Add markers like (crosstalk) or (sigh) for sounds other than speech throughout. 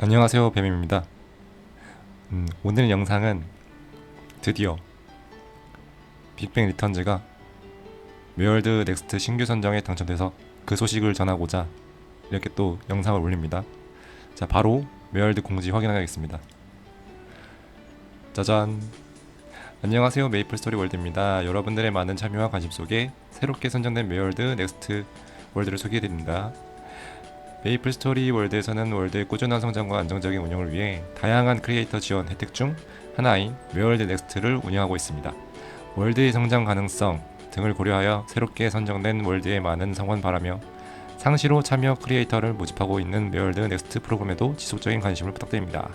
안녕하세요 뱀입니다. 음, 오늘 영상은 드디어 빅뱅 리턴즈가 메월드 넥스트 신규 선정에 당첨돼서 그 소식을 전하고자 이렇게 또 영상을 올립니다. 자 바로 메월드 공지 확인하겠습니다. 짜잔. 안녕하세요 메이플스토리 월드입니다. 여러분들의 많은 참여와 관심 속에 새롭게 선정된 메월드 넥스트 월드를 소개해드립니다 메이플 스토리 월드에서는 월드의 꾸준한 성장과 안정적인 운영을 위해 다양한 크리에이터 지원 혜택 중 하나인 메월드 넥스트를 운영하고 있습니다. 월드의 성장 가능성 등을 고려하여 새롭게 선정된 월드에 많은 성원 바라며 상시로 참여 크리에이터를 모집하고 있는 메월드 넥스트 프로그램에도 지속적인 관심을 부탁드립니다.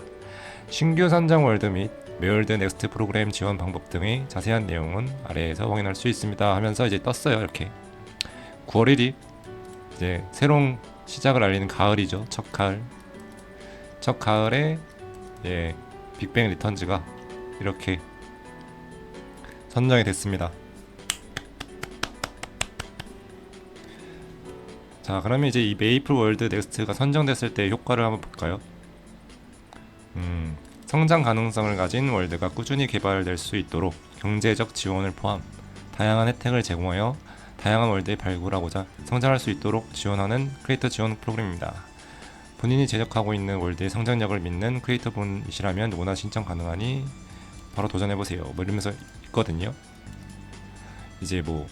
신규 선정 월드 및 메월드 넥스트 프로그램 지원 방법 등의 자세한 내용은 아래에서 확인할 수 있습니다 하면서 이제 떴어요 이렇게 9월 1일 이제 새로운 시작을 알리는 가을이죠. 첫 가을. 첫 가을에 예, 빅뱅 리턴즈가 이렇게 선정이 됐습니다. 자, 그러면 이제 이 메이플 월드 넥스트가 선정됐을 때 효과를 한번 볼까요? 음, 성장 가능성을 가진 월드가 꾸준히 개발될 수 있도록 경제적 지원을 포함 다양한 혜택을 제공하여 다양한 월드에 발굴하고자 성장할 수 있도록 지원하는 크리에이터 지원 프로그램입니다. 본인이 제작하고 있는 월드의 성장력을 믿는 크리에이터 분이시라면 누구나 신청 가능하니 바로 도전해보세요. 뭐 이러면서 있거든요. 이제 뭐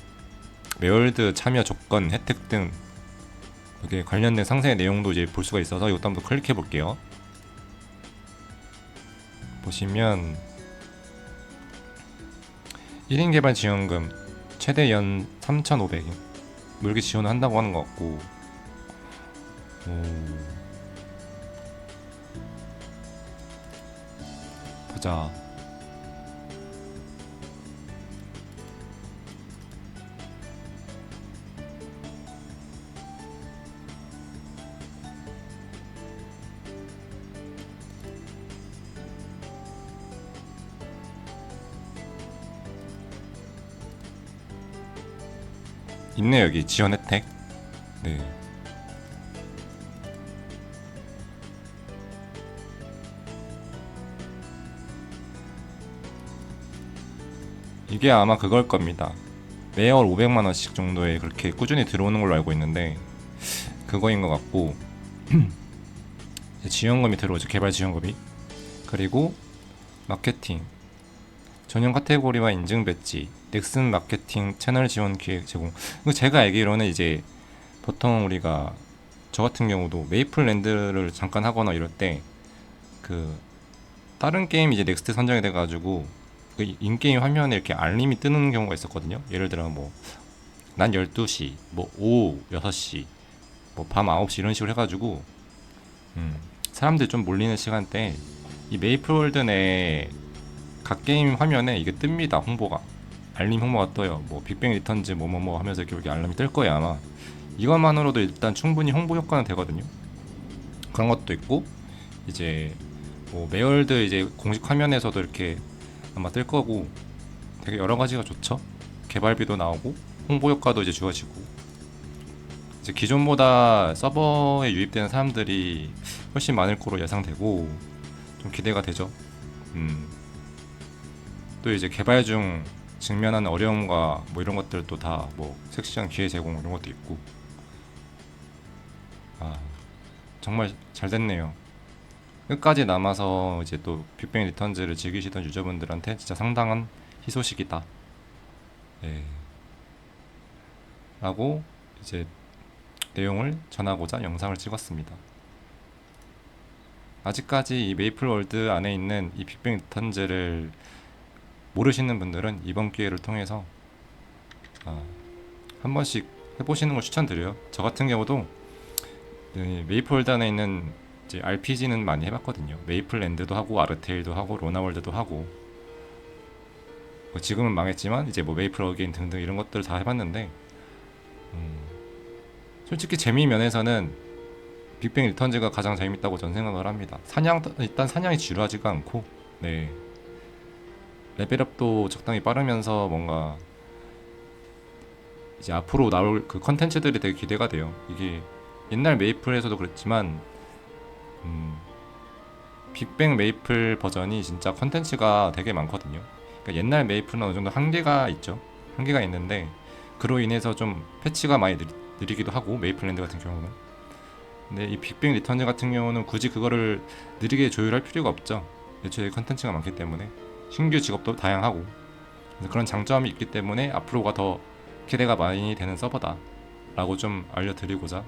메월드 참여 조건, 혜택 등 이렇게 관련된 상세의 내용도 이제 볼 수가 있어서 이것도 한번 클릭해 볼게요. 보시면 1인 개발 지원금 최대 연 3,500인. 뭐 이렇게 지원을 한다고 하는 것 같고. 오. 보자 있네 여기 지원 혜택. 네. 이게 아마 그걸 겁니다. 매월 500만 원씩 정도에 그렇게 꾸준히 들어오는 걸로 알고 있는데 그거인 것 같고 (clears throat) 지원금이 들어오죠. 개발 지원금이. 그리고 마케팅 전용 카테고리와 인증 배지, 넥슨 마케팅 채널 지원 기획 제공. 이거 제가 알기로는 이제 보통 우리가 저 같은 경우도 메이플랜드를 잠깐 하거나 이럴 때 그 다른 게임 이제 넥스트 선정이 돼가지고 그 인게임 화면에 이렇게 알림이 뜨는 경우가 있었거든요. 예를 들어 뭐 난 12시, 뭐 오후 6시, 뭐 밤 9시 이런 식으로 해가지고 음, 사람들 좀 몰리는 시간대 이 메이플월드 내 각 게임 화면에 이게 뜹니다 홍보가. 알림 홍보가 떠요. 뭐 빅뱅 리턴즈 뭐뭐뭐 하면서 이렇게 알림이 뜰 거예요 아마. 이것만으로도 일단 충분히 홍보 효과는 되거든요. 그런 것도 있고 이제 뭐 메월드 이제 공식 화면에서도 이렇게 아마 뜰 거고 되게 여러 가지가 좋죠. 개발비도 나오고 홍보 효과도 이제 주어지고. 이제 기존보다 서버에 유입되는 사람들이 훨씬 많을 거로 예상되고 좀 기대가 되죠. 음. 또 이제 개발 중 직면하는 어려움과 뭐 이런 것들도 다 뭐 섹시한 기회 제공 이런 것도 있고. 아 정말 잘 됐네요. 끝까지 남아서 이제 또 빅뱅 리턴즈를 즐기시던 유저분들한테 진짜 상당한 희소식이다. 예. 라고 이제 내용을 전하고자 영상을 찍었습니다. 아직까지 이 메이플 월드 안에 있는 이 빅뱅 리턴즈를 모르시는 분들은 이번 기회를 통해서 아, 한 번씩 해보시는 걸 추천드려요. 저 같은 경우도 이 메이플 안에 있는 RPG는 많이 해봤거든요. 메이플랜드도 하고 아르테일도 하고 로나월드도 하고 뭐 지금은 망했지만 이제 뭐 메이플 어게인 등등 이런 것들 다 해봤는데 음, 솔직히 재미 면에서는 빅뱅 리턴즈가 가장 재밌다고 전 생각을 합니다. 사냥 일단 사냥이 지루하지가 않고 네 레벨업도 적당히 빠르면서 뭔가 이제 앞으로 나올 그 컨텐츠들이 되게 기대가 돼요. 이게 옛날 메이플에서도 그랬지만 음, 빅뱅 메이플 버전이 진짜 컨텐츠가 되게 많거든요. 그러니까 옛날 메이플은 어느 정도 한계가 있죠. 한계가 있는데 그로 인해서 좀 패치가 많이 느리, 느리기도 하고 메이플랜드 같은 경우는. 근데 이 빅뱅 리턴즈 같은 경우는 굳이 그거를 느리게 조율할 필요가 없죠. 애초에 컨텐츠가 많기 때문에 신규 직업도 다양하고 그런 장점이 있기 때문에 앞으로가 더 기대가 많이 되는 서버다 라고 좀 알려드리고자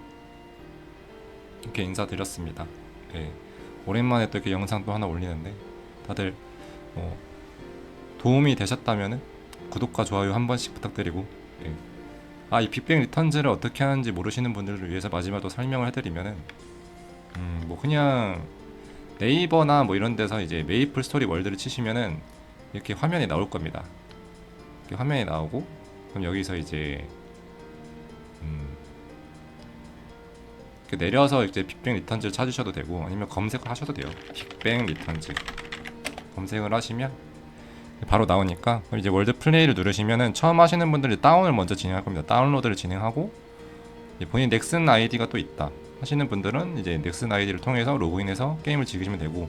이렇게 인사드렸습니다. 예. 오랜만에 또 이렇게 영상 또 하나 올리는데 다들 뭐 도움이 되셨다면은 구독과 좋아요 한 번씩 부탁드리고 예. 아이 빅뱅 리턴즈를 어떻게 하는지 모르시는 분들을 위해서 마지막으로 설명을 해드리면은 음 뭐 그냥 네이버나 뭐 이런 데서 이제 메이플 스토리 월드를 치시면은 이렇게 화면이 나올 겁니다. 이렇게 화면이 나오고 그럼 여기서 이제 음 내려서 이제 빅뱅 리턴즈를 찾으셔도 되고 아니면 검색을 하셔도 돼요. 빅뱅 리턴즈 검색을 하시면 바로 나오니까 그럼 이제 월드 플레이를 누르시면은 처음 하시는 분들이 다운을 먼저 진행할 겁니다. 다운로드를 진행하고 본인 넥슨 아이디가 또 있다 하시는 분들은 이제 넥슨 아이디를 통해서 로그인해서 게임을 즐기시면 되고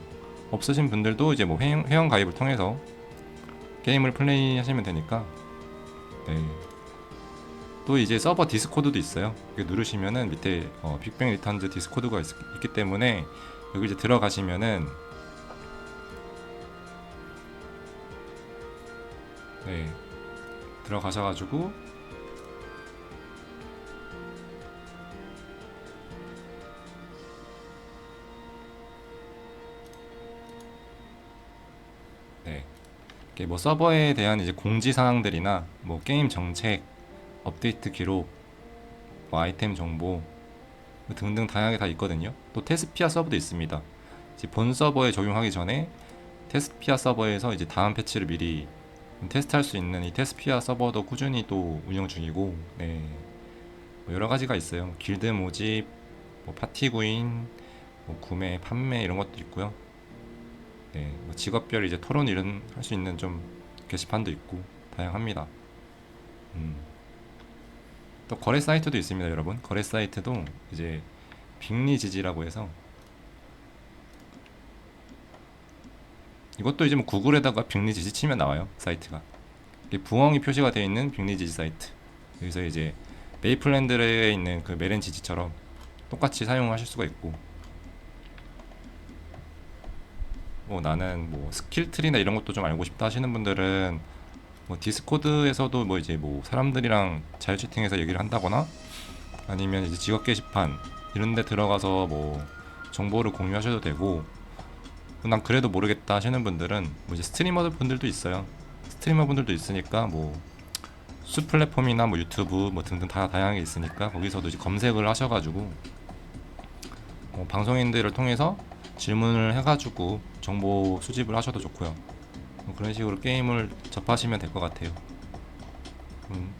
없으신 분들도 이제 뭐 회원, 회원 가입을 통해서 게임을 플레이 하시면 되니까 네. 또 이제 서버 디스코드도 있어요. 누르시면은 밑에 어, 빅뱅 리턴즈 디스코드가 있, 있기 때문에 여기 이제 들어가시면은 네 들어가셔가지고 뭐 서버에 대한 이제 공지 사항들이나 뭐 게임 정책 업데이트 기록, 뭐 아이템 정보 등등 다양하게 다 있거든요. 또 테스피아 서버도 있습니다. 본 서버에 적용하기 전에 테스피아 서버에서 이제 다음 패치를 미리 테스트할 수 있는 이 테스피아 서버도 꾸준히 또 운영 중이고, 네. 뭐 여러 가지가 있어요. 길드 모집, 뭐 파티 구인, 뭐 구매, 판매 이런 것도 있고요. 네, 뭐 직업별 이제 토론 이런 할 수 있는 좀 게시판도 있고 다양합니다. 음. 또 거래 사이트도 있습니다, 여러분. 거래 사이트도 이제 빅리 지지라고 해서 이것도 이제 뭐 구글에다가 빅리 지지 치면 나와요, 사이트가. 부엉이 표시가 되어 있는 빅리 지지 사이트. 여기서 이제 메이플랜드에 있는 그 메렌 지지처럼 똑같이 사용하실 수가 있고 뭐 나는 뭐 스킬 트리나 이런 것도 좀 알고 싶다 하시는 분들은 뭐 디스코드에서도 뭐 이제 뭐 사람들이랑 자유 채팅해서 얘기를 한다거나 아니면 이제 직업 게시판 이런 데 들어가서 뭐 정보를 공유하셔도 되고 난 그래도 모르겠다 하시는 분들은 뭐 이제 스트리머 분들도 있어요. 스트리머 분들도 있으니까 뭐 수 플랫폼이나 뭐 유튜브 뭐 등등 다 다양하게 있으니까 거기서도 이제 검색을 하셔가지고 뭐 방송인들을 통해서 질문을 해가지고 정보 수집을 하셔도 좋고요. 뭐 그런 식으로 게임을 접하시면 될 것 같아요. 음,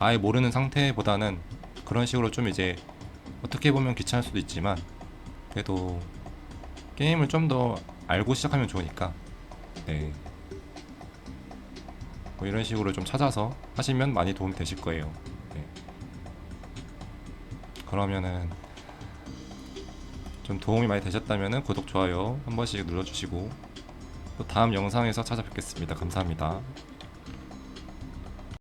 아예 모르는 상태보다는 그런 식으로 좀 이제 어떻게 보면 귀찮을 수도 있지만 그래도 게임을 좀 더 알고 시작하면 좋으니까 네. 뭐 이런 식으로 좀 찾아서 하시면 많이 도움이 되실 거예요. 네. 그러면은 좀 도움이 많이 되셨다면 구독, 좋아요 한 번씩 눌러주시고 또 다음 영상에서 찾아뵙겠습니다. 감사합니다.